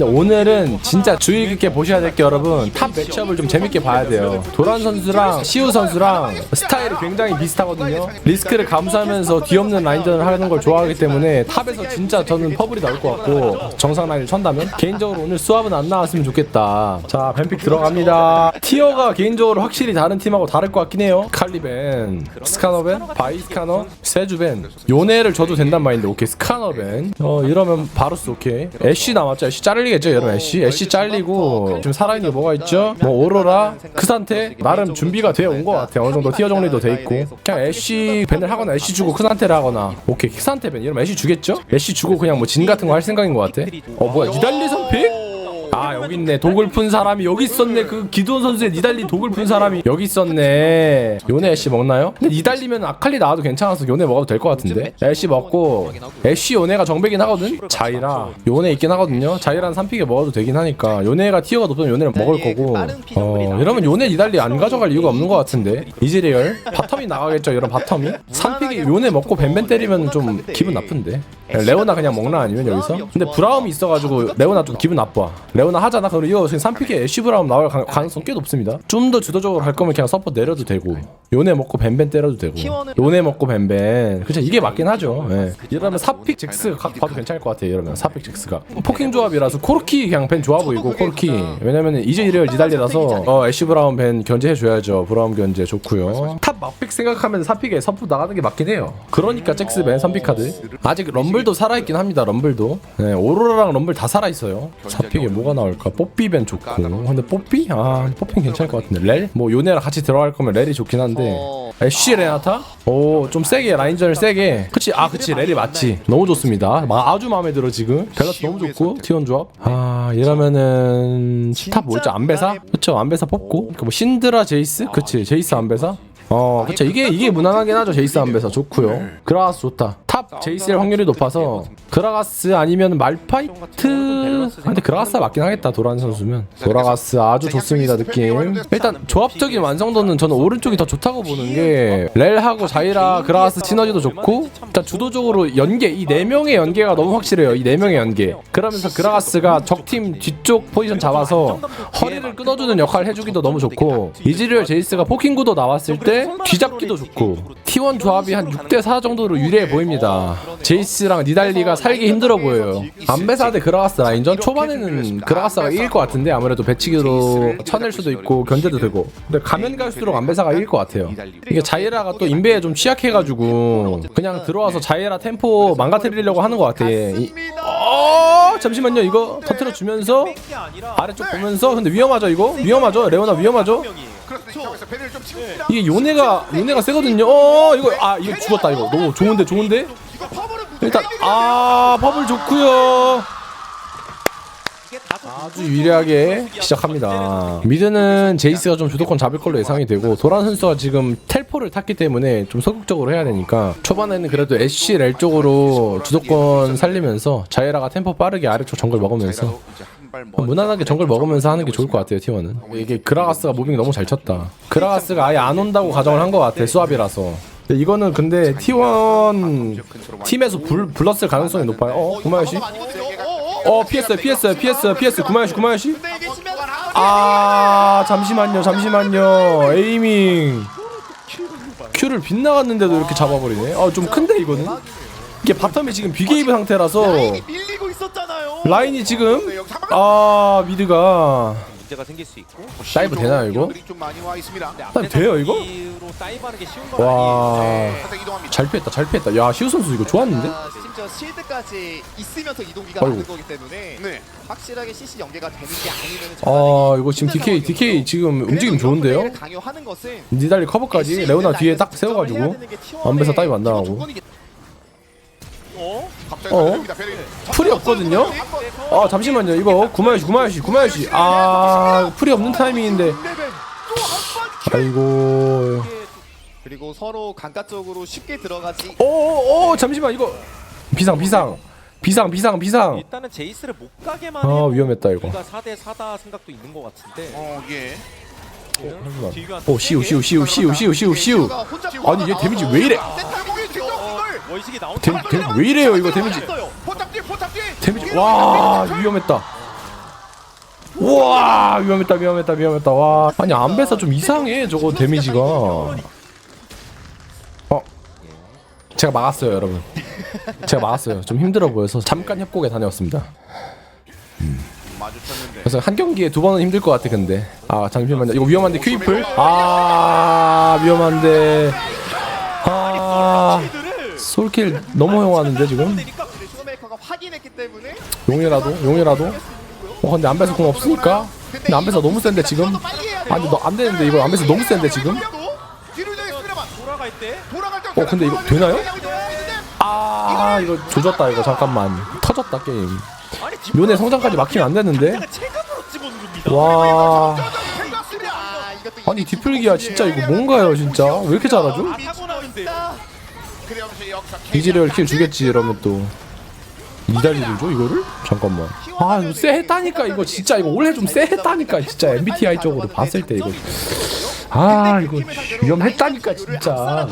근데 오늘은 진짜 주의 깊게 보셔야 될 게 여러분 탑 매치업을 좀 재밌게 봐야 돼요. 도란 선수랑 시우 선수랑 스타일이 굉장히 비슷하거든요. 리스크를 감수하면서 뒤없는 라인전을 하는 걸 좋아하기 때문에 탑에서 진짜 저는 퍼블이 나올 것 같고 정상 라인을 천다면 개인적으로 오늘 수압은 안 나왔으면 좋겠다. 자 벤픽 들어갑니다. 티어가 개인적으로 확실히 다른 팀하고 다를 것 같긴 해요. 칼리벤, 스카너벤, 바이스카너, 세주벤 요네를 줘도 된단 말인데 오케이 스카너벤 어 이러면 바루스 오케이 애쉬 남았죠 애쉬 잘리겠죠 여러분. 애쉬 애쉬 잘리고 지금 살아있는 게 뭐가 있죠? 뭐 오로라 크산테 나름 준비가 되어 온 것 같아 어느 정도 티어 정리도 돼 있고. 그냥 애쉬 벤을 하거나 애쉬 주고 크산테를 하거나. 오케이 크산테 벤 이러면 애쉬 주겠죠 애쉬 주고 그냥 뭐 진 같은 거 할 생각인 것 같아. 어 뭐야 니달리 선픽? 아 여기 있네. 독을 푼 사람이 여기 있었네. 그 기도원 선수의 니달리 독을 푼 사람이 여기 있었네. 요네 애쉬 먹나요? 근데 니달리면 아칼리 나와도 괜찮아서 요네 먹어도 될 것 같은데? 애쉬 먹고 애쉬 요네가 정배긴 하거든? 자이라. 요네 있긴 하거든요. 자이라는 3픽에 먹어도 되긴 하니까 요네가 티어가 높으면 요네를 먹을 거고. 어 이러면 요네 니달리 안 가져갈 이유가 없는 것 같은데? 이즈리얼? 바텀이 나가겠죠 이런 바텀이? 3픽에 요네 먹고 벤벤 때리면 좀 기분 나쁜데? 레오나 그냥 먹나 아니면 여기서? 근데 브라움이 있어가지고 레오나 좀 기분 나빠. 레오 나 하잖아. 그럼 이거 지금 3픽에 애쉬 브라움 나올 가, 가능성 꽤 높습니다. 좀 더 주도적으로 할 거면 그냥 서포 내려도 되고 요네 먹고 벤벤 때려도 되고. 요네 먹고 벤벤. 그쵸 이게 맞긴 하죠. 예. 이러면 4픽 잭스가 각 봐도 괜찮을 것 같아요 이러면. 4픽 잭스가. 포킹 조합이라서 코르키 그냥 벤 좋아 보이고 코르키. 왜냐면 이제 이래열 니달리라서. 어 애쉬 브라운 벤 견제해 줘야죠. 브라운 견제 좋고요. 탑 막픽 생각하면 4픽에 서포 나가는 게 맞긴 해요. 그러니까 잭스 벤 3픽 카드. 아직 럼블도 살아있긴 합니다 럼블도. 네, 오로라랑 럼블 다 살아있어요. 4픽에 뭐가 나 올까? 뽀삐 벤 좋고. 근데 뽀삐? 아 뽀삐 괜찮을 것 같은데. 렐? 뭐 요네랑 같이 들어갈 거면 렐이 좋긴 한데. 애쉬 레나타? 오 좀 세게 라인전을 세게. 그치? 아 그치. 렐이 맞지. 너무 좋습니다. 마, 아주 마음에 들어 지금. 밸런스 너무 좋고 티원 조합. 아 이러면은 탑 뭐였죠 안배사? 그쵸 안배사 뽑고. 그뭐 신드라 제이스? 그치 제이스 안배사? 어 그쵸. 이게 이게 무난하긴 하죠. 제이스 안배사. 좋고요. 그라가스 좋다 탑 제이스의 확률이 높아서 그라가스 아니면 말파이트? 근데 그라가스가 맞긴 하겠다 도란 선수면. 도라가스 아주 좋습니다 느낌. 일단 조합적인 완성도는 저는 오른쪽이 더 좋다고 보는 게 렐하고 자이라 그라가스 시너지도 좋고 일단 주도적으로 연계 이 네 명의 연계가 너무 확실해요 이 네 명의 연계. 그러면서 그라가스가 적팀 뒤쪽 포지션 잡아서 허리를 끊어주는 역할 해주기도 너무 좋고 이즈리얼 제이스가 포킹 구도 나왔을 때 뒤잡기도 좋고 T1 조합이 한 6대4 정도로 유리해 보입니다 제이스랑 니달리가 살기 힘들어 보여요. 안배사 대 그라가스 라인전 초반에는 그라가스가 이길 것 같은데 아무래도 배치기로 쳐낼 수도 있고 견제도 되고. 근데 가면 갈수록 안배사가 이길 것 같아요. 이게 자이라가 또 인베에 좀 취약해가지고 그냥 들어와서 자이라 템포 망가뜨리려고 하는 것 같아. 이, 어 잠시만요. 이거 터트려 주면서 아래쪽 보면서. 근데 위험하죠 이거? 위험하죠? 레오나 위험하죠 그렇죠. 배를 좀 치고 있습니다. 이게 요네가 요네가 세거든요. 어 이거 아 이거 죽었다 이거. 너무 좋은데 좋은데? 일단 아 버블 좋고요 아주 유리하게 시작합니다. 미드는 제이스가 좀 주도권 잡을 걸로 예상이 되고 도란 선수가 지금 텔포를 탔기 때문에 좀 소극적으로 해야 되니까 초반에는 그래도 애쉬 렐 쪽으로 주도권 살리면서 자이라가 템포 빠르게 아래쪽 정글 먹으면서 무난하게 정글 먹으면서 하는 게 좋을 것 같아요 T1은 이게 그라가스가 무빙 너무 잘 쳤다 그라가스가 아예 안 온다고 가정을 한 것 같아 수압이라서 이거는 근데 T1 팀에서 불, 불렀을 가능성이 높아요 어? 구마요시? 어 피했어요 피했어요 피했어요 피했어요. 구마요시 구마요시? 아 잠시만요 잠시만요. 에이밍. 큐를 빗나갔는데도 이렇게 잡아버리네. 아 좀 큰데 이거는? 이게 바텀이 지금 비게이브 상태라서 밀리고 있었잖아요. 라인이 지금 아 미드가 문제가 생길 수 있고 다이브 되나요 이거? 있습니다. 다이브 돼요 이거? 와 이동합니다. 잘 피했다 잘 피했다 야 시우 선수 이거 좋았는데? 아, 심지어 실드까지 있으면서 이동기가 아이고. 많은 거기 때문에 네. 확실하게 CC 연계가 되는 게 아니면 아 이거 지금 DK DK 지금 움직임 좋은데요? 강요하는 것은 니달리 커버까지 레오나 뒤에 딱 세워가지고 안배사 다이브 안 나가고 갑자기 어? 달려듭니다. 배를 풀이 없거든요? 아 잠시만요. 이거 구마요시 구마요시 구마요시. 아 풀이 없는 타이밍인데. 아이고. 그리고 서로 강가 쪽으로 쉽게 들어가지. 오오오 잠시만. 이거 비상 비상. 비상 비상 비상. 일단은 제이스를 못 가게만 아 해도 위험했다 이거. 우리가 4대 4다 생각도 있는 것 같은데. 어, 예. 오 시우 시우 시우 시우 시우 시우 시우. 아니 얘 데미지 왜 이래? 데, 데미지 왜 이래요 이거 데미지. 데미지 와 위험했다. 우와 위험했다 위험했다 위험했다. 와 아니 안배사 좀 이상해 저거 데미지가. 어 제가 막았어요 여러분. 제가 막았어요. 좀 힘들어 보여서 잠깐 협곡에 다녀왔습니다. 마주쳤는데 그래서 한 경기에 두 번은 힘들 것 같아 근데. 아 잠시만요. 이거 위험한데 큐이플? 아 위험한데. 아 솔킬 너무 허용하는데 지금? 때문에 용이라도 용이라도? 어 근데 안배사 공 없으니까? 근데 안배사 너무 센데 지금? 아니 너 안 되는데 이거 안배사 너무 센데 지금? 어 근데 이거 되나요? 아 이거 조졌다 이거. 잠깐만. 터졌다 게임 묘네 성장까지 막히면 안 되는데. 와. 아 아니 디플기야 진짜 이거 뭔가요 진짜? 왜 이렇게 잘하죠? 아, 그러면서 여기서 이지리얼 킬 주겠지 이러면 또. 이달리를 줘 이거를? 잠깐만. 아 이거 쎄 했다니까 이거 진짜 이거 올해 좀 쎄 했다니까 진짜. MBTI 쪽으로 봤을 때 이거 아 이거 위험했다니까 진짜.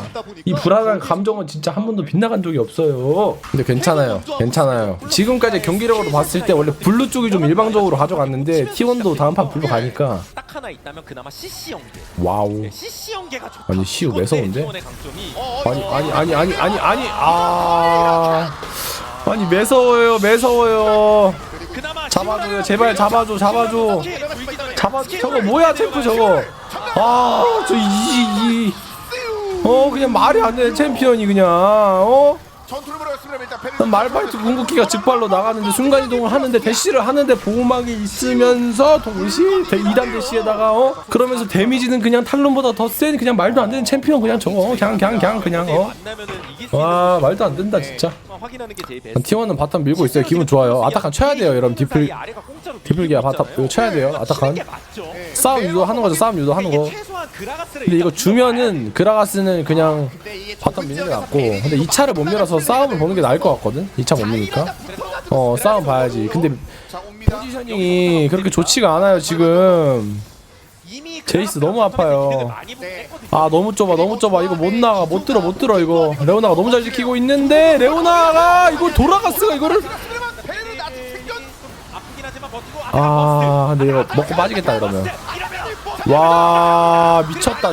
이 불안한 감정은 진짜 한 번도 빗나간 적이 없어요. 근데 괜찮아요. 괜찮아요. 지금까지 경기력으로 봤을 때 원래 블루 쪽이 좀 일방적으로 가져갔는데 T1도 다음 판 블루 가니까. 딱 하나 있다면 그나마 CC 연계. 와우. CC 연계가 좋다. 아니, 시우 매서운데? T1의 강점이 아니 아니 아니 아니 아니 아니 아. 아니 매서워요 매서워요. 잡아줘요. 제발 잡아줘 잡아줘. 잡아 저거 뭐야 챔프 저거 아저 이 이 어 그냥 말이 안 되는 챔피언이 그냥 어 전투를 벌였습니다. 일단 말파이트 궁극기가 즉발로 나가는데 순간 이동을 하는데 대시를 하는데 보호막이 있으면서 동시 2단 대시에다가 어? 그러면서 데미지는 그냥 탈론보다 더 센 그냥 말도 안 되는 챔피언 그냥 저거. 그냥 그냥 그냥 그냥 수 어와 말도 안 된다 진짜. 베스트. T1은 바텀 밀고 있어요. 기분 좋아요. 아타칸 쳐야 돼요 여러분. 디플 디플기야 바텀 이거. 쳐야 돼요 아타칸. 맞죠. 싸움 유도하는 거죠 싸움 유도하는 거. 근데 이거 주면은 그라가스는 그냥 바텀 미는 게 낫고. 근데 2차를 못 밀어서 싸움을 보는 게 나을 것 같거든? 2차 못 미니까. 어 싸움 봐야지. 근데 포지셔닝이 그렇게 좋지가 않아요 지금. 제이스 너무 아파요. 아 너무 좁아 너무 좁아. 이거 못 나가. 못 들어 못 들어 이거. 레오나가 너무 잘 지키고 있는데 레오나가 이거 돌아갔어 이거를. 아 근데 이거 먹고 빠지겠다 이러면. 와 미쳤다.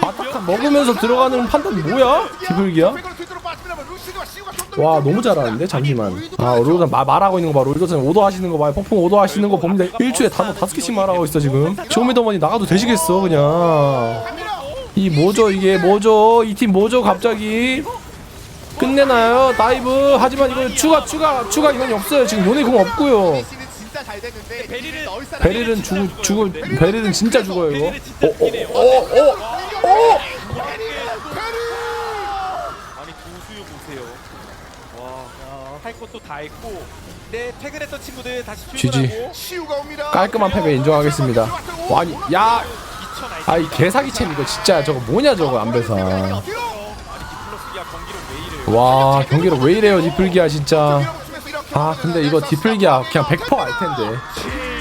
아타칸 먹으면서 들어가는 판단 뭐야? 디블기야 와 너무 잘하는데? 잠시만. 아 롤도선 말, 말하고 있는 거 봐. 롤도선 오도 하시는 거 봐요 폭풍 오도 하시는 거 봅니다 일주일에 단어 다섯 개씩 말하고 있어 지금. 쇼미더머니 나가도 되시겠어 그냥. 이 뭐죠 이게 뭐죠? 이 팀 뭐죠 갑자기? 끝내나요? 다이브. 하지만 이거 추가 추가 추가 인원이 없어요. 지금 요네 공 없고요. 베릴은 죽 죽을 베릴은 진짜 죽어요 이거. 베리를 진짜 웃기네요. 어어어어어 아니 고수요 보세요. 와, 할 것도 다 했고. 네, 퇴근했던 친구들 다시 GG. 출근하고 옵니다. 깔끔한 패배 인정하겠습니다. 와, 아니 야! 미쳐. 아이 개사기챔 이거 진짜 저거 뭐냐 저거 안배사? 와 경기력 왜 이래요 디플기야 진짜. 아 근데 이거 디플기야 그냥 100%알 텐데.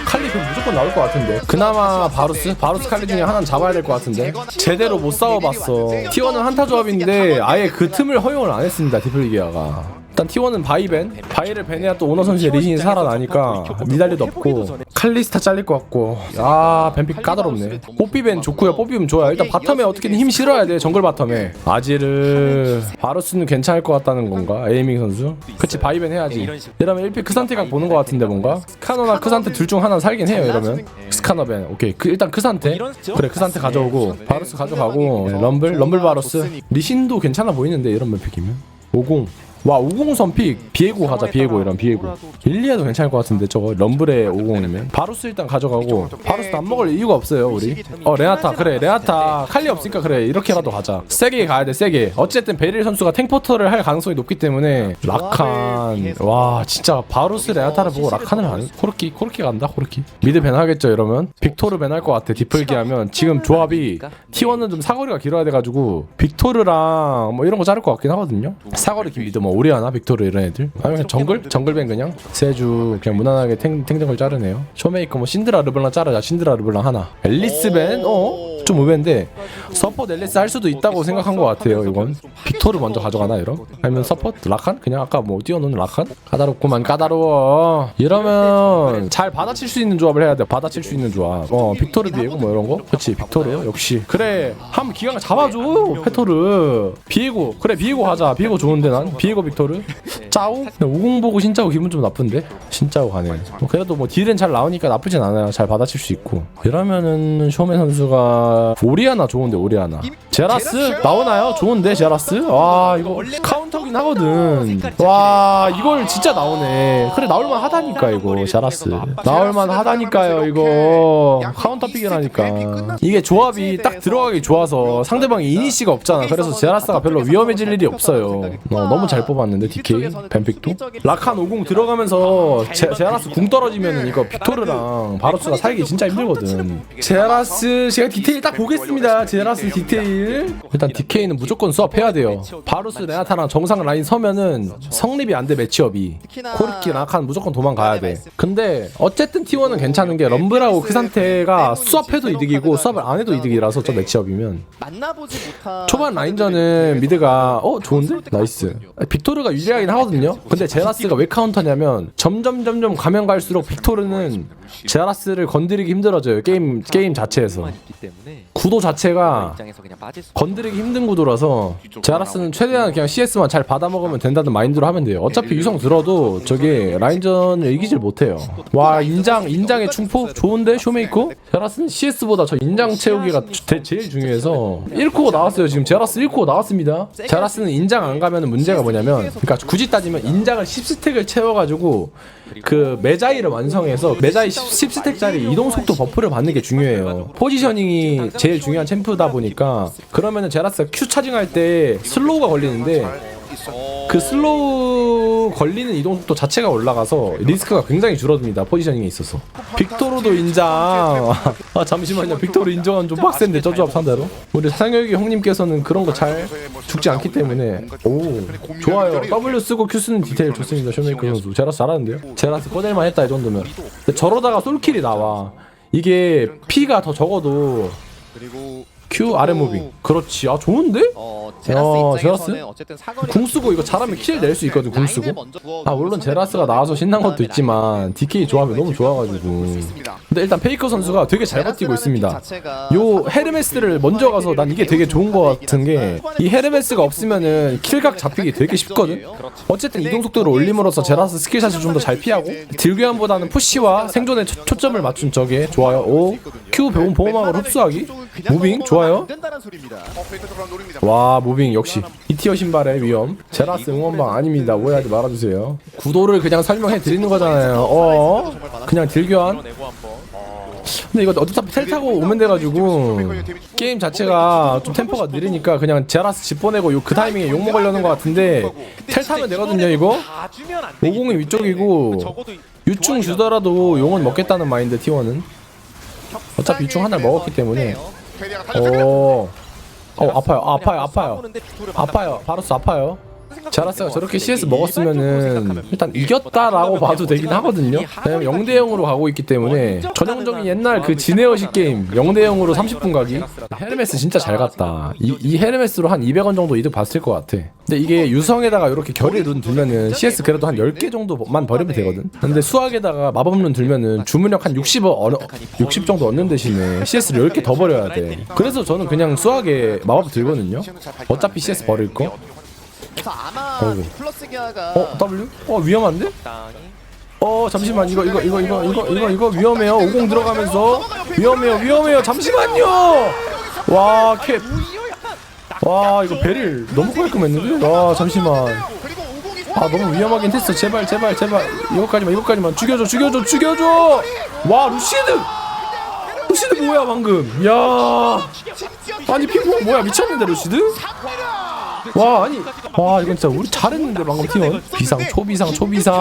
칼리 그럼 무조건 나올 것 같은데. 그나마 바루스? 바루스 칼리 중에 하나는 잡아야 될 것 같은데. 제대로 못 싸워봤어. T1은 한타 조합인데 아예 그 틈을 허용을 안 했습니다 디플기야가 일단 T1은 바이벤. 바이를 벤해야 또 오너 선수의 리신이 살아나니까 니달리도 없고. 칼리스타 잘릴 것 같고. 아 벤픽 까다롭네. 뽀삐벤 좋고요. 뽀삐벤 좋아요. 일단 바텀에 어떻게든 힘 실어야 돼. 정글 바텀에. 아지르 바루스는 괜찮을 것 같다는 건가? 에이밍 선수? 그치 바이벤 해야지. 이러면 1픽 크산테각 보는 것 같은데 뭔가? 스카노나 크산테 둘 중 하나 살긴 해요 이러면. 스카너벤. 오케이. 그, 일단 크산테. 그래 크산테 가져오고 바루스 가져가고 네, 럼블? 럼블 바루스. 리신도 괜찮아 보이는데 이런 맵픽이면? 50 와, 50 선픽. 비에고 가자 비에고 이런 비에고. 일리아도 괜찮을 것 같은데 저거 럼블의 50이면 바루스 일단 가져가고. 바루스도 안 먹을 이유가 없어요 우리. 어 레나타 그래 레나타 칼리 없으니까 그래. 이렇게라도 가자. 세게 가야 돼 세게. 어쨌든 베릴 선수가 탱포터를 할 가능성이 높기 때문에 라칸. 와 진짜 바루스 레나타를 보고 라칸을 안 코르키 코르키 간다 코르키. 미드 밴 하겠죠 이러면? 빅토르 밴 할 것 같아 디플기 하면. 지금 조합이 T1은 좀 사거리가 길어야 돼가지고 빅토르랑 뭐 이런 거 자를 것 같긴 하거든요. 사거리 긴 미드 뭐 오리아나 빅토르 이런 애들? 아니면 정글 정글밴 그냥? 세주 그냥 무난하게 탱 탱정글 자르네요. 쇼메이커 뭐 신드라 르블랑 자르자. 신드라 르블랑 하나. 앨리스 밴 어? 좀 의외인데 서포트 앨리스 할 수도 있다고 생각한 것 같아요 이건 빅토르 먼저 가져가나 이런? 아니면 서포트 라칸? 그냥 아까 뭐 띄워놓은 라칸? 까다롭구만 까다로워 이러면 잘 받아칠 수 있는 조합을 해야 돼 받아칠 수 있는 조합 어 빅토르 비에고 뭐 이런 거? 그치 빅토르 역시 그래 한번 기강을 잡아줘 페토르 비에고 그래 비에고 가자 비에고 좋은데 난 비에고 빅토르 짜오? 오공 보고 신짜오 기분 좀 나쁜데? 신짜오 가네 뭐 그래도 뭐 딜은 잘 나오니까 나쁘진 않아요 잘 받아칠 수 있고 이러면은 쇼메 선수가 오리아나 좋은데 오리아나 제라스 나오나요? 좋은데 제라스? 와 이거 카운터긴 하거든. 와 이걸 진짜 나오네. 그래 나올만 하다니까 이거 제라스. 나올만 하다니까요 이거. 카운터 픽이라니까. 이게 조합이 딱 들어가기 좋아서 상대방이 이니시가 없잖아. 그래서 제라스가 별로 위험해질 일이 없어요. 어, 너무 잘 뽑았는데 DK 뱀픽도? 라칸 50 들어가면서 제, 제라스 궁 떨어지면은 이거 빅토르랑 바로스가 살기 진짜 힘들거든. 제라스 제가 디테일 딱 보겠습니다. 제라스 디테일 일단 DK는 무조건 수업해야 돼요. 바루스 레나타랑 정상 라인 서면은 성립이 안 돼 매치업이. 코르키 라칸 무조건 도망가야 돼. 근데 어쨌든 T1은 괜찮은 게 럼블하고 그 상태가 수업해도 이득이고 수업을 안 해도 이득이라서 저 매치업이면. 초반 라인전은 미드가 어 좋은데? 나이스. 빅토르가 유리하긴 하거든요. 근데 제라스가 왜 카운터냐면 점점 점점 가면 갈수록 빅토르는 제라스를 건드리기 힘들어져요 게임 게임 자체에서. 있기 때문에 구도 자체가 건드리기 힘든 구도라서 제라스는 최대한 그냥 CS만 잘 받아먹으면 된다는 마인드로 하면 돼요. 어차피 유성 들어도 저게 라인전을 이기질 못해요. 와 인장 인장의 충포? 좋은데? 쇼메이커? 제라스는 CS보다 저 인장 채우기가 제- 제일 중요해서 1코어 나왔어요 지금. 제라스 1코어 나왔습니다. 제라스는 인장 안 가면 문제가 뭐냐면 그러니까 굳이 따지면 인장을 10스택을 채워가지고 그 메자이를 완성해서 메자이 10, 스택짜리 이동 속도 버프를 받는 게 중요해요. 포지셔닝이 제일 중요한 챔프다 보니까 그러면은 제라스가 Q 차징할 때 슬로우가 걸리는데 그 슬로우 걸리는 이동 속도 자체가 올라가서 리스크가 굉장히 줄어듭니다. 포지셔닝에 있어서. 빅토르도 인장. 아 잠시만요. 빅토르 인정은 좀 빡센데 저 조합 상대로. 우리 상혁이 형님께서는 그런 거 잘 죽지 않기 때문에 오 좋아요. W 쓰고 Q 쓰는 디테일 좋습니다. 쇼메이커 선수. 제라스 잘하는데요. 제라스 꺼낼만 했다 이 정도면. 저러다가 솔킬이 나와. 이게 P가 더 적어도 그리고 Q 아래 무빙. 그렇지. 아 좋은데? 어 제라스 어, 입장에서는? 어쨌든 사거리 궁 쓰고 이거 잘하면 킬 낼 수 있거든. 궁 쓰고. 아 물론 제라스가 나와서 신난 것도 있지만 DK 조합이 너무 좋아가지고 근데 일단 페이커 선수가 되게 잘 버티고 있습니다 요 헤르메스를 먼저 가서 난 이게 되게 좋은 것 같은 게 이 헤르메스가 없으면은 킬각 잡히기 되게 쉽거든 어쨌든 이동 속도를 올림으로써 제라스 스킬샷을 좀 더 잘 피하고 딜교환보다는 푸시와 생존에 초, 초점을 맞춘 저게 좋아요 오 Q 보험 보호막을 흡수하기 무빙 좋아 요? 된다는 소리입니다. 어, 페이커 들어간 노립니다. 와 무빙 역시 이티어 신발의 위험. 제라스 응원방 아닙니다. 오해하지 말아주세요. 구도를 그냥 설명해 드리는 거잖아요. 어? 그냥 딜교환 한번 근데 이거 어차피 텔 타고 오면 돼가지고 게임 자체가 좀 템포가 느리니까 그냥 제라스 집 보내고 요 그 타이밍에 욕 먹으려는 것 같은데 텔 타면 되거든요 이거? 50이 위쪽이고 유충 주더라도 용은 먹겠다는 마인드 T1은. 어차피 유충 하나 먹었기 때문에 페리아가 달려듭니다. 어, 어 아파요. 아파요. 아파요. 빅토르 아파요. 바로스 아파요 제라스가 저렇게 CS 먹었으면은 일단 이겼다라고 봐도 되긴 하거든요. 왜냐면 0대 0으로 가고 있기 때문에 전형적인 옛날 그 지네어식 게임 0대 0으로 30분 가기. 헤르메스 진짜 잘 갔다. 이, 이 헤르메스로 한 200원 정도 이득 봤을 것 같아. 근데 이게 유성에다가 이렇게 결의 룬 들면은 CS 그래도 한 10개 정도만 버리면 되거든. 근데 수학에다가 마법 룬 들면은 주문력 한 60, 어, 60 정도 얻는 대신에 CS를 10개 더 버려야 돼. 그래서 저는 그냥 수학에 마법 들거든요. 어차피 CS 버릴 거. 그래서 아마 어이구. 플러스 기아가 어 W? 어 위험한데? 땅이 어 잠시만 이거 이거 이거 이거 이거 이거 이거 위험해요 50 들어가면서 위험해요 위험해요 잠시만요 와 캡 와 이거 베릴 너무 깔끔했는데 와 잠시만 그리고 50이 아 너무 위험하긴 했어 제발 제발 제발 이거까지만 이거까지만 죽여줘 죽여줘 죽여줘 와 루시드 루시드 뭐야 방금 야 아니 핑퐁 뭐야 미쳤는데 루시드 와 아니 와 이건 진짜 우리 잘했는데 방금 T1. 비상 초비상 초비상.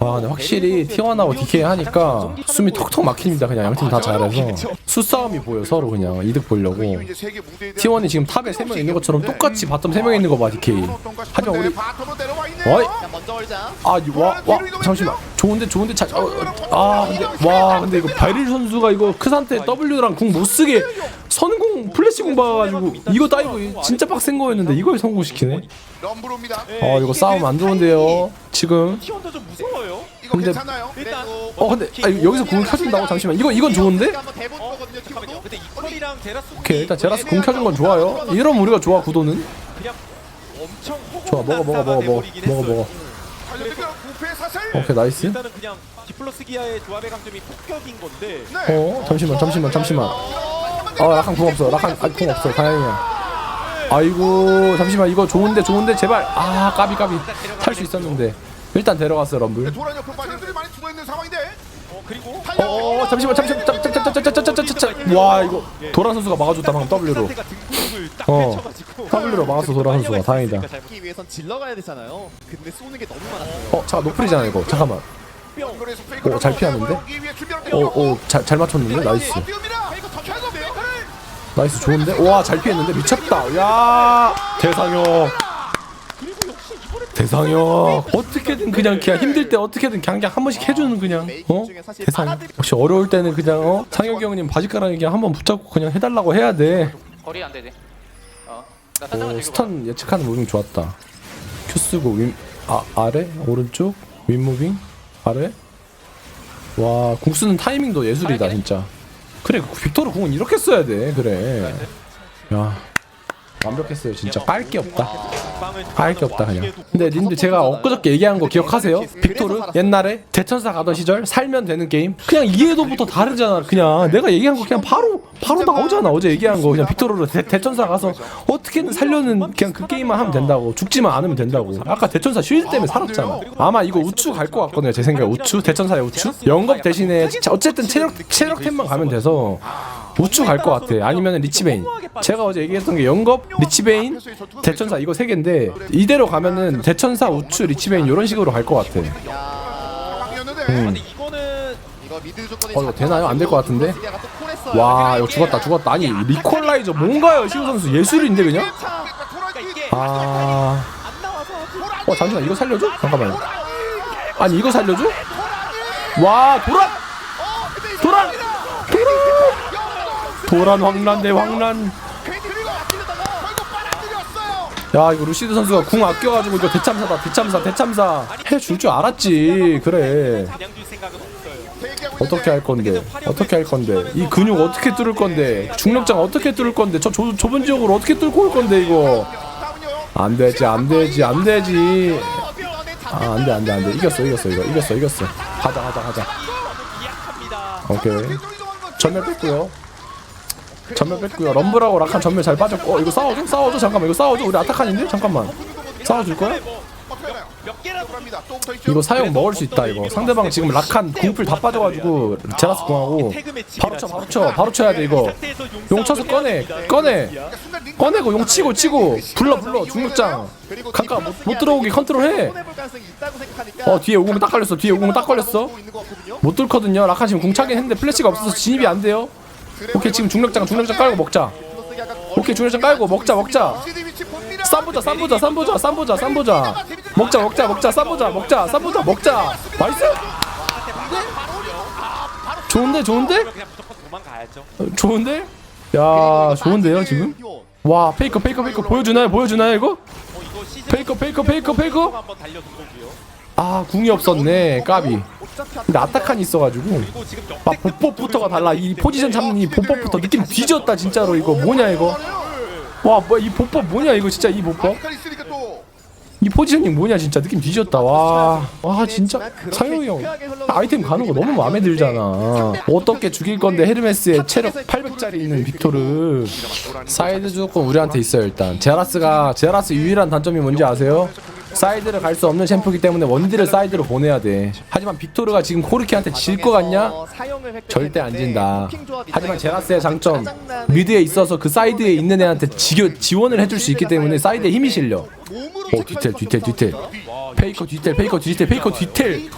와 근데 확실히 T1하고 DK 하니까 숨이 턱턱 막힙니다 그냥. 양팀 다 잘해서. 수싸움이 보여 서로 그냥 이득 보려고. T1이 지금 탑에 3명 있는 것처럼 똑같이 바텀 3명 있는 거봐 DK 하지만 우리. 어이. 아와와 잠시만. 좋은데 좋은데 자, 어, 어, 아 근데 와 근데 이거 바릴 선수가 이거 크산테 W랑 궁 못 쓰게 선공 플래시 공 봐가지고 이거 다이브 진짜 빡센 거였는데 이걸 성공시키네 럼브로입니다. 어 이거 싸움 안 좋은데요 지금 티원도 좀 무서워요. 이거 근데- 괜찮나요? 일단 어 근데 아, 여기서 궁 켜준다고 잠시만 이거 이건 좋은데 한번 대본 거거든요. 잠깐만요. 팀도. 근데 이퀄이랑 제라스 오케이 일단 제라스 궁 켜준 건 좋아요 이러면 우리가 좋아 구도는 그냥 엄청 좋아 먹어 먹어 먹어 먹어 먹어 먹어 달려들어 부패 사슬. 오케이 나이스 일단은 그냥 디플러스 기아의 조합의 강점이 폭격인 건데 네. 어 잠시만 잠시만 잠시만 어 라칸 궁 없어 라칸 아직 궁 없어 다행이야 아이고, 잠시만. 이거 좋은데, 좋은데, 제발. 아, 까비, 까비. 탈 수 있었는데. 일단 데려갔어, 럼블. 어, 잠시만, 잠시만. 잠, 잠, 잠, 잠, 잠, 잠, 잠, 잠, 잠. 와, 이거. 도란 선수가 막아줬다, 방금 W로. 어, W로 막았어, 도란 선수가. 다행이다. 어, 잠깐, 노플이잖아, 이거. 잠깐만. 오, 잘 피하는데? 오, 오, 자, 잘 맞췄는데? 나이스. 나이스 좋은데? 와 잘 피했는데? 미쳤다. 야. 대상혁 대상혁 어떻게든 그냥 그냥 힘들 때 어떻게든 그냥 한 번씩 해주는 그냥 어? 대상 역시 어려울 때는 그냥 어? 상혁이 형님 바지 가랑이 그냥 한번 붙잡고 그냥 해달라고 해야 돼. 거리 안 되지. 어. 나 오, 탄산 들고 스턴 예측하는 무빙 좋았다. 큐 쓰고 윈 아, 아래? 오른쪽? 윈 무빙? 아래? 와 궁수는 타이밍도 예술이다 진짜 그래 빅토르 궁은 이렇게 써야 돼. 그래. 야 완벽했어요. 진짜 깔 게 없다. 할게 없다 그냥. 근데 님들 제가 엊그저께 얘기한 거 기억하세요? 빅토르 옛날에 대천사 가던 시절 살면 되는 게임? 그냥 이해도부터 다르잖아 그냥. 내가 얘기한 거 그냥 바로 바로 나오잖아 어제 얘기한 거. 그냥 빅토르로 대, 대천사 가서 어떻게든 살려는 그냥 그 게임만 하면 된다고. 죽지만 않으면 된다고. 아까 대천사 쉴드 때문에 살았잖아. 아마 이거 우추 갈 것 같거든요 제 생각에. 우추? 대천사의 우추? 영겁 대신에 어쨌든 체력 체력템만 가면 돼서 우추 갈것 같아 아니면 리치베인 제가 어제 얘기했던 게 영겁 리치베인 대천사 이거 세 개인데 이대로 가면은 대천사 우추 리치베인 이런 식으로 갈 것 같아. 음. 어, 이거 되나요? 안 될 것 같은데? 시기아가 또 콜했어요. 와 이거 죽었다 죽었다 아니 리콜라이저 뭔가요 시우 선수 예술인데 그냥 아... 안어 잠시만 이거 살려줘? 잠깐만 아니 이거 살려줘? 와 도란! 도란! 도란! 도란 황란 대 황란. 야 이거 루시드 선수가 궁 아껴가지고 이거 대참사다 대참사 대참사. 해줄 줄 알았지 그래. 어떻게 할 건데 어떻게 할 건데. 이 근육 어떻게 뚫을 건데 중력장 어떻게 뚫을 건데 저 좁- 좁은 지역으로 어떻게 뚫고 올 건데 이거. 안 되지 안 되지 안 되지. 아 안돼 안돼 안 돼. 이겼어 이겼어 이거. 이겼어 이겼어. 가자 가자 가자. 오케이. 전멸 뺐고요 전멸 뺐고요. 럼블하고 라칸 전멸 잘 빠졌고 어 이거 싸워줘? 싸워줘? 잠깐만 이거 싸워줘? 우리 아타칸인데? 잠깐만. 싸워줄 거야. 이거 사용 먹을 수 있다 이거. 상대방 지금 라칸 궁풀 다 빠져가지고 제라스 궁하고 바로 쳐 바로 쳐 바로 쳐야 돼 이거. 용 쳐서 꺼내 꺼내. 꺼내고 용 치고 치고. 불러 불러. 중력장. 잠깐 못, 못 들어오게 컨트롤해. 어 뒤에 오공면 딱 걸렸어. 뒤에 오공면 딱 걸렸어. 못 뚫거든요. 라칸 지금 궁 차긴 했는데 플래시가 없어서 진입이 안 돼요 오케이 지금 중력장 중력장 깔고 먹자. 오케이 중력장 깔고 먹자 먹자. CD 위치 봅니다. 쌈보자 쌈 보자 쌈 보자 쌈 보자 쌈 보자. 먹자 먹자 먹자 쌈 보자 먹자 쌈 보자 먹자. 나이스 좋은데 좋은데? 좋은데? 야 좋은데요 지금? 와 페이커 페이커 페이커. 보여주나요? 보여주나요 이거? 페이커 페이커 페이커 페이커. 아 궁이 없었네. 까비. 근데 아타칸이 있어가지고 막 보법부터가 달라. 이 포지션 잡는 이 보법부터 느낌 뒤졌다 진짜로 이거. 뭐냐 이거? 와뭐이 보법 뭐냐 이거 진짜 이 보법? 이 포지셔닝 뭐냐 진짜 느낌 뒤졌다. 와. 와 진짜 상영이 형 아이템 가는 거 너무 마음에 들잖아. 어떻게 죽일 건데 헤르메스에 체력 800짜리 있는 빅토르. 사이드 조건 우리한테 있어요 일단. 제라스가 제라스 유일한 단점이 뭔지 아세요? 사이드를 갈 수 없는 챔프이기 때문에 원딜을 사이드로 보내야 돼. 하지만 빅토르가 지금 코르키한테 질 것 같냐? 절대 안 진다. 하지만 제라스의 장점 미드에 있어서 그 사이드에 있는 애한테 지, 지원을 해줄 수 있기 때문에 사이드에 힘이 실려. 오 뒤텔 뒤텔 뒤텔. 페이커 뒤텔 페이커 뒤텔 페이커 뒤텔.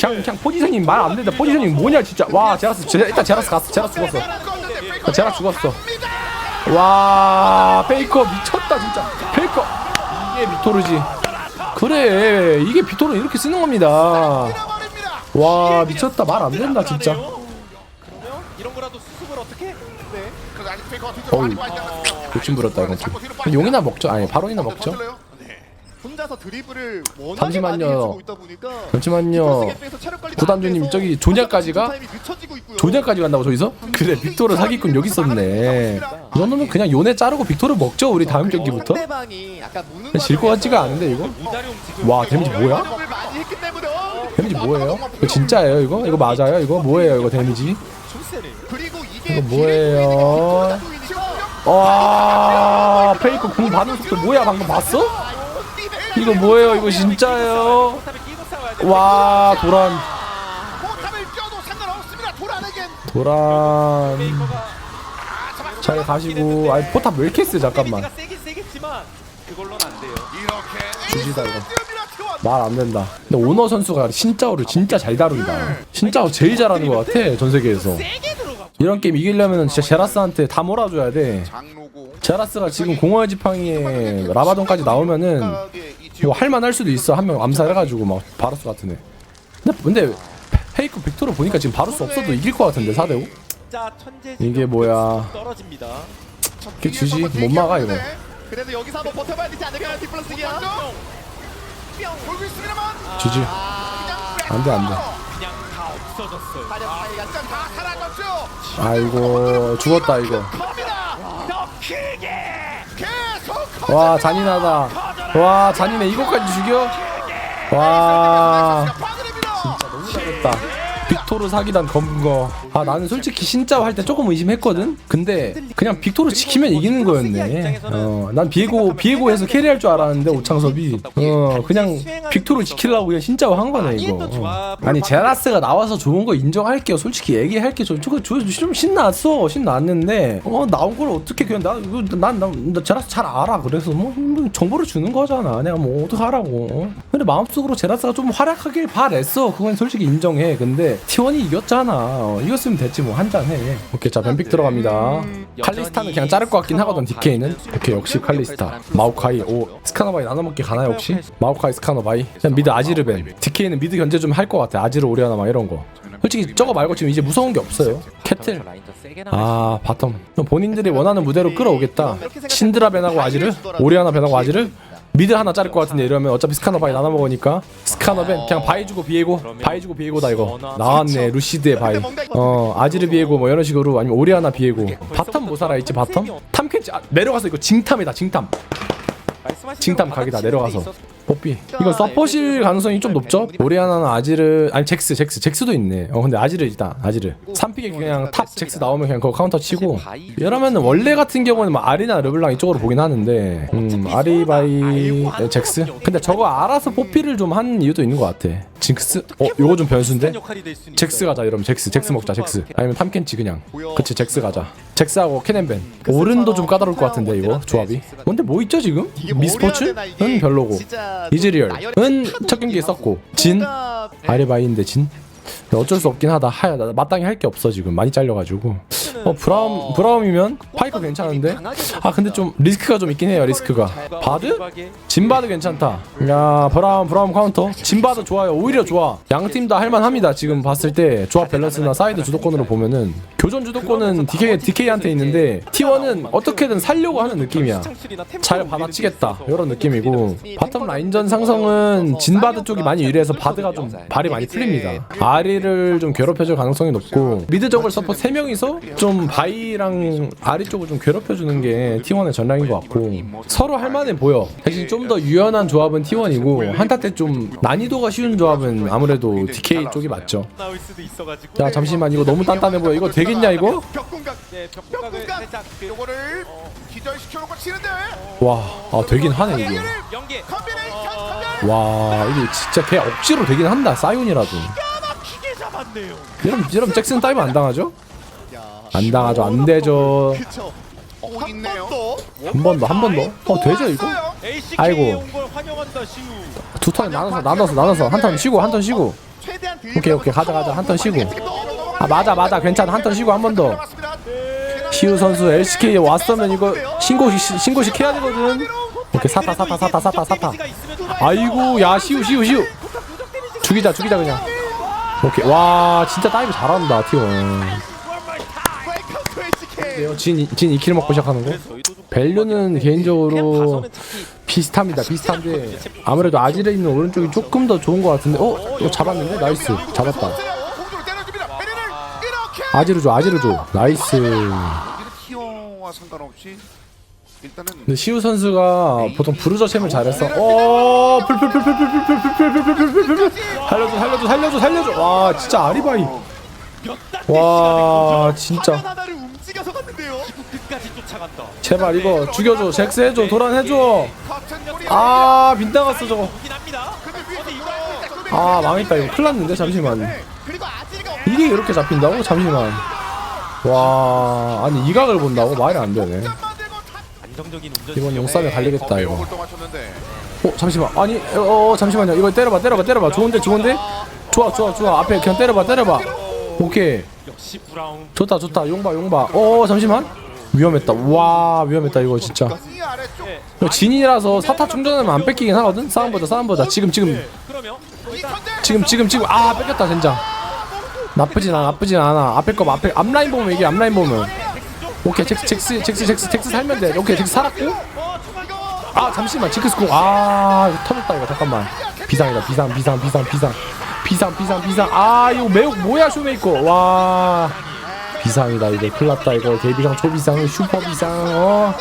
그냥 그냥 포지션이 말 안 된다. 포지션이 뭐냐 진짜. 와 제라스 제, 일단 제라스 갔어. 제라스 죽었어. 아, 제라스 죽었어. 와 페이커 미쳤다 진짜. 페이커. 이게 빅토르지 그래 이게 빅토르 이렇게 쓰는 겁니다 와 미쳤다 말 안 된다 진짜? 네. 욕심 부렸다 이건 좀 용이나 먹죠 아니 바론이나 먹죠 혼자서 드리블을 워낙에 잠시만요. 많이 해주고 있다 보니까 잠시만요 구단주님 저기 조냐까지가 조냐까지 간다고 저기서? 그래 빅토르 사기꾼 여기 있었네 이 정도면 그냥 요네 자르고 빅토르 먹죠 우리 다음 경기부터 약간 무는 질것 같지가 않은데 이거. 와 데미지 뭐야? 했기 때문에 어, 데미지 뭐예요? 이거 진짜예요 이거? 이거 맞아요 이거? 뭐예요 이거 데미지? 이거 뭐예요? 와 페이커 궁 받는 속도 뭐야 방금 봤어? 이거 뭐예요 이거 진짜예요? 와 도란 도란 잘 가시고 아니 포탑 왜 이렇게 세 잠깐만 주지다, 이거. 에이스 띄웁니다, T1. 말안 된다 근데 오너 선수가 신짜오를 진짜 잘 다룬다 신짜오 제일 잘하는 것 같아 전 세계에서. 이런 게임 이기려면 진짜 제라스한테 다 몰아줘야 돼 제라스가 지금 공허의 지팡이에 라바돈까지 나오면은 뭐 할만할 수도 있어. 한 명 암살해가지고 막 바루스 같은 애. 근데, 근데 페이크 빅토르 보니까 지금 바루스 없어도 이길 것 같은데 4대5 진짜 천재 이게 뭐야. 떨어집니다. 이게 주지 못 막아 이거. 그래도 여기서 한번 버텨봐야 되지 않을까요? 디플러스기야. 보고 있습니다만. 주지 안돼 안돼. 그냥 다 없어졌어요. 다 사라졌죠. 아이고 죽었다 이거. 겁니다. 더 크게. 계속 와 잔인하다 와 잔인해. 이거까지 죽여? 와 빅토르 사기단 검거. 아 나는 솔직히 신짜오 할때 조금 의심했거든? 근데 그냥 빅토르 지키면 이기는 거였네. 어난 비에고 비에고에서 캐리할 줄 알았는데 오창섭이. 어 그냥 빅토르 지키려고 그냥 신짜오 한 거네 이거. 어. 아니 제라스가 나와서 좋은 거 인정할게요. 솔직히 얘기할게. 저 저거 저- 좀 신났어. 신났는데. 어 나온 걸 어떻게 그냥 나 이거 난나 나 제라스 잘 알아. 그래서 뭐, 뭐 정보를 주는 거잖아. 내가 뭐 어떡하라고. 어? 근데 마음속으로 제라스가 좀 활약하길 바랬어. 그건 솔직히 인정해. 근데 T1이 이겼잖아. 어, 이겼으면 됐지 뭐 한 잔 해 오케이 자 뱀픽 들어갑니다. 칼리스타는 그냥 자를 것 같긴 하거든 DK는. 오케이 역시 칼리스타. 마오카이 오 스카노바이 나눠먹기 가나요 혹시? 마오카이 스카노바이. 그냥 미드 아지르벤. DK는 미드 견제 좀 할 것 같아. 아지르 오리아나 막 이런 거. 솔직히 저거 말고 지금 이제 무서운 게 없어요. 캐틀. 아 바텀. 본인들이 원하는 무대로 끌어오겠다. 신드라 벤하고 아지르? 오리아나 벤하고 아지르 미드 하나 자를 것 같은데 이러면 어차피 스카너 바이 나눠 먹으니까 스카너 벤 그냥 바이 주고 비에고 바이 주고 비에고다 이거. 나왔네 루시드의 바이. 어 아지르 비에고 뭐 이런 식으로 아니면 오리아나 비에고. 바텀 뭐 살아있지 바텀? 탐켄치 아, 내려가서 이거 징탐이다 징탐. 징탐 각이다 내려가서 뽀삐. 이거 서포실 가능성이 좀 높죠? 오리아나는 아지르 아니 잭스 잭스. 잭스도 있네. 어 근데 아지르 일단 아지르. 3픽에 그냥 탑 잭스 나오면 그냥 그거 카운터 치고. 이러면은 원래 같은 경우는 뭐 아리나 르블랑 이쪽으로 보긴 하는데 음 아리바이 에, 잭스? 근데 저거 알아서 뽀삐를 좀 한 이유도 있는 것 같아. 징크스 어 요거 좀 변수인데? 잭스. 가자 이러면 잭스. 잭스 먹자 잭스. 아니면 탐켄치 그냥. 그치 잭스 가자. 잭스하고 캐넨벤. 오른도 좀 까다로울 것 같은데 이거 조합이. 근데 뭐 있죠 지금? 미스포츠는 별로고 이즈리얼은 첫 경기에 썼고 진 아리바이인데 진? 어쩔 수 없긴 하다. 하야 나 마땅히 할 게 없어 지금. 많이 잘려가지고 어 브라움 브라움이면 파이커 괜찮은데? 아 근데 좀 리스크가 좀 있긴 해요 리스크가. 바드? 진바드 괜찮다. 야 브라움 브라움 카운터. 진바드 좋아요. 오히려 좋아. 양 팀 다 할만합니다 지금 봤을 때. 조합 밸런스나 사이드 주도권으로 보면은. 교전 주도권은 DK DK한테 있는데 T1은 어떻게든 살려고 하는 느낌이야. 잘 받아치겠다. 이런 느낌이고. 바텀 라인전 상성은 진바드 쪽이 많이 유리해서 바드가 좀 발이 많이 풀립니다. 아리를 좀 괴롭혀줄 가능성이 높고. 미드 정글 서포 3명이서 좀좀 바이랑 아래쪽을 좀 괴롭혀주는 게 T1의 전략인 것 같고 서로 할만해 보여. 대신 좀 더 유연한 조합은 T1이고 한타 때 좀 난이도가 쉬운 조합은 아무래도 DK 쪽이 맞죠. 야 잠시만 이거 너무 단단해 보여. 이거 되겠냐 이거? 와 아 되긴 하네 이게 와 이게 진짜 걔 억지로 되긴 한다 사이온이라도. 이러면 잭슨 다이브 안 당하죠? 안 당하죠. 안 되죠. 한번 더 한 번더어 어, 되죠 이거? 아이고. 두턴 나눠서 나눠서 나눠서. 한 턴 쉬고 한 턴 쉬고. 오케이, 오케이. 가자, 가자. 한턴 쉬고. 아 맞아 맞아. 괜찮아. 한 턴 쉬고 한 번 더 시우 선수 LCK 왔으면 이거 신고식 신고식 해야 되거든. 오케이 사타 사타 사타 사타 사타. 아이고 야 시우 시우 시우. 죽이자 죽이자 그냥. 오케이. 와 진짜 다이브 잘한다 티원 같은데요. 진, 진 2킬 먹고 시작하는 거? 밸류는 개인적으로 비슷합니다. 비슷한데 아무래도 아질에 있는 오른쪽이 조금 더 좋은 것 같은데 어? 또 잡았는데? 나이스. 잡았다. 아지르 줘, 아지르 줘. 나이스. 근데 시우 선수가 보통 부르저 챔을 잘했어. 어, 풀풀풀풀풀풀풀풀풀풀풀풀 살려줘, 살려줘, 살려줘, 살려줘. 와, 진짜 아리바이. 와, 진짜. 제발 이거 죽여줘. 잭스해줘. 도란해줘. 아 빗나갔어 저거. 아 망했다. 이거 큰났는데 잠시만. 이게 이렇게 잡힌다고? 잠시만. 와 아니 이각을 본다고? 말이 안되네. 이번 용싸움에 갈리겠다 이거. 어 잠시만. 아니 어, 어 잠시만요. 이거 때려봐 때려봐 때려봐. 좋은데 좋은데? 좋아 좋아 좋아. 앞에 그냥 때려봐 때려봐. 오케이. 좋다 좋다. 용봐 용봐. 어, 어 잠시만. 위험했다. 와 위험했다 이거 진짜. 이거 진이라서 사타 충전하면 안 뺏기긴 하거든? 싸움보다 싸움보다. 지금 지금. 지금 지금 지금. 아 뺏겼다 젠장. 나쁘진 않아 나쁘진 않아. 앞에 거 앞에 앞라인 보면 이게 앞라인 보면. 오케이 잭스 잭스 잭스 잭스 잭스 살면 돼. 오케이 잭스 살았고. 아 잠시만 잭스공. 아 터졌다 이거. 잠깐만. 비상이다 비상 비상 비상 비상. 비상 비상 비상. 아 이거 매우 뭐야 쇼메이커. 와. 비상이다 이제 큰일 났다 이거 대비상 초비상 슈퍼비상 어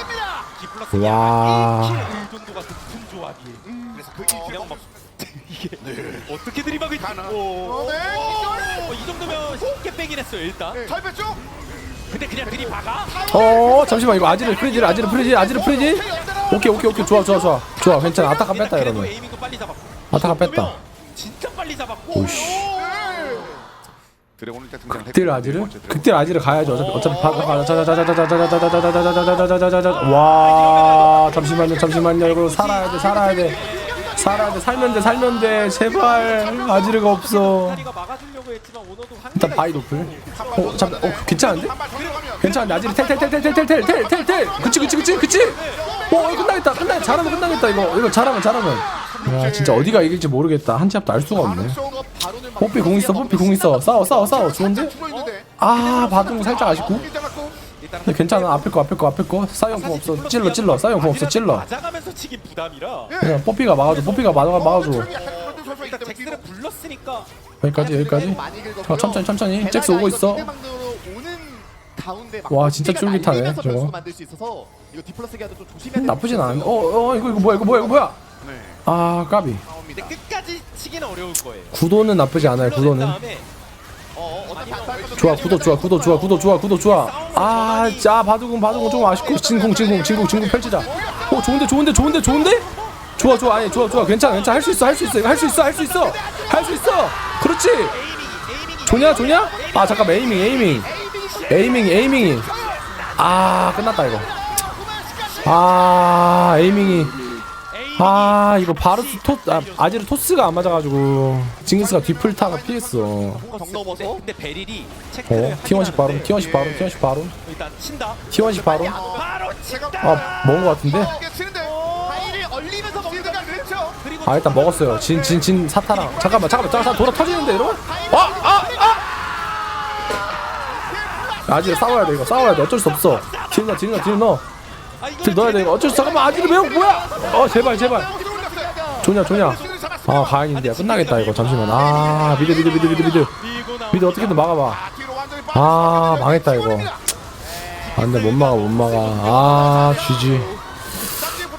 와. 이게 어떻게 들이박을 어, 네. 어, 이 정도면 쉽게 빼긴 했어요 일단 잘 뺐죠? 근데 그냥 들이박아? 어 잠시만 이거 아지르 프리지 아지르 프리지 아지르 프리지 오케이 오케이 오케이 좋아 좋아 좋아 좋아 괜찮아 아타카 뺐다 여러분 아타카 뺐다 진짜 빨리 잡았고 오씨 드래곤 일단 등장 그때 라지를? 그때 라지를 가야죠. 어차피 어차피 바로 가자. 자자자자자자자자자자자자자자자자. 와 잠시만요 잠시만요 이거 살아야 돼 살아야 돼 살아야 돼 살면 돼 살면 돼 제발 아지르가 없어. 일단 바이 높을. 어잠어 괜찮은데? 괜찮은데 아지르 텔텔텔텔텔텔텔텔텔 그치 그치 그치 그치. 오 이거 끝나겠다 끝나 잘하면 끝나겠다 이거 이거 잘하면 잘하면. 야 진짜 어디가 이길지 모르겠다. 한 치 앞도 알 수가 없네. 뽀삐 공 있어 뽀삐 공 있어. 싸워 싸워 싸워. 좋은데. 아 바둥 살짝 아쉽고. 근데 괜찮아. 앞에 거 앞에 거 앞에 거. 싸용 공 없어. 찔러 찔러 싸용 공 없어. 찔러. 맞아가면서 치긴 부담이라. 그냥 뽀삐가 막아줘. 뽀삐가 막아 막아줘. 일단 잭스를 불렀으니까. 여기까지 여기까지. 자, 천천히 천천히. 잭스 오고 있어. 와, 진짜 쫄깃하네, 저거. 나쁘진 것 않은데. 어어 이거 이거 뭐야 이거 뭐야 이거 뭐야? 네. 아 까비. 근데 끝까지 치기는 어려울 거예요. 구도는 나쁘지 않아요 불러낸 구도는. 다음에 어, 것도 좋아 구도 좋아 구도 좋아 구도 좋아 구도 좋아. 아자 바둑은 바둑은 조금 아쉽고 진공 진공 진공 진공 펼치자. 어 좋은데 좋은데 좋은데 좋은데? 좋아 좋아 아니 좋아 좋아. 괜찮아 괜찮아. 할 수 있어 할 수 있어 이거 할수 있어 할 수 있어. 할 수 있어. 그렇지. 좋냐 좋냐? 아 잠깐 에이밍 에이밍. 에이밍 에이밍이. 아 끝났다 이거. 아 에이밍이 아 이거 바루스 토 아, 아지르 토스가 안 맞아가지고 징기스가 뒤풀타가 피했어. 정 넘어서? 근데 베릴이 체크를 어 T1식 바로 T1식 바로 T1식 바로. 일단 친다. T1식 바로. 바로 친다. 아 먹은 거 같은데? 얼리면서 먹는 시드가 그렇죠. 아 일단 먹었어요. 진 진 진 사타랑. 잠깐만 잠깐만. 잠깐 돌아 터지는데 여러분 아아 아! 아지르 싸워야 돼 이거. 싸워야 돼. 어쩔 수 없어. 딜 넣어 딜 넣어. 딜넣 어 아, 딜 넣어야 돼 어쩔 수 잠깐만 아지르 매우 뭐야? 어 제발 제발. 좋냐 좋냐. 아 가인인데 끝나겠다 이거. 잠시만. 아 미드 미드 미드 미드 미드. 미드 어떻게든 막아봐. 아 망했다 이거. 아 근데 못 막아 못 막아. 아 GG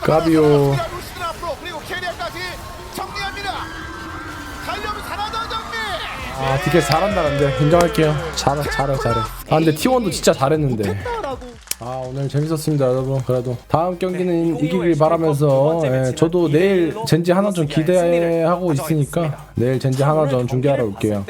까비오. 아 디켓 잘한다 근데. 인정할게요. 잘해 잘해 잘해. 아 근데 T1도 진짜 잘했는데. 아 오늘 재밌었습니다 여러분. 그래도 다음 경기는 이기길 바라면서 예, 저도 내일 젠지 하나전 기대하고 있으니까 내일 젠지 하나전 중계하러 올게요